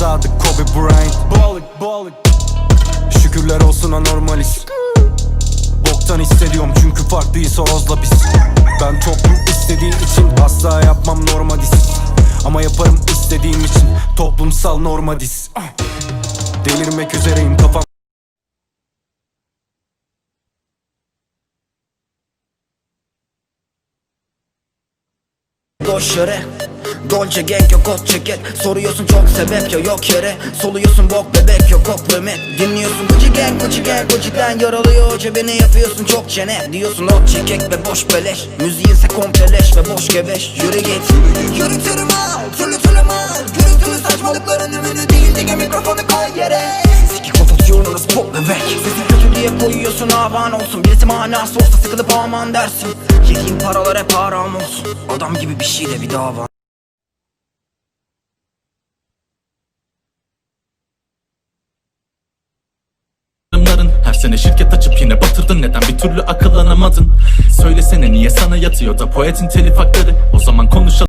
Sadık Kobe Bryant. Balık balık. Şükürler olsun anormaliz. Boktan hissediyorum çünkü farklıyız horozla biz. Ben toplum istediği için asla yapmam normaliz. Ama yaparım istediğim için toplumsal normaliz. Delirmek üzereyim kafam. Boş yere Dolce gang yok kot ceket Soruyorsun çok sebep ya yok yere. Soluyorsun bok bebek yok ok ve met Dinliyorsun Gucci gang Gucci gang Gucci'den yaralıyor. Cebine yapıyorsun çok çene. Diyorsun ot çekek ve boş beleş. Müziğinse kompleleş ve boş gebeş. Yürü git. Yürütürüm al Türlü türlü mal Gürültülü saçmalıkların ümünü değil Dige mikrofonu koy yere. Sikik ototune'unuz pop bebek. Sesi kötü diye koyuyorsun avan olsun. Birisi manası olsa sıkılıp aman dersin. Yediğin paralar hep haram olsun. Adam gibi bir şeyle bir dava Her sene şirket açıp yine batırdın. Neden bir türlü akıllanamadın Söylesene niye sana yatıyor da Poetin telif hakları? O zaman konuşalım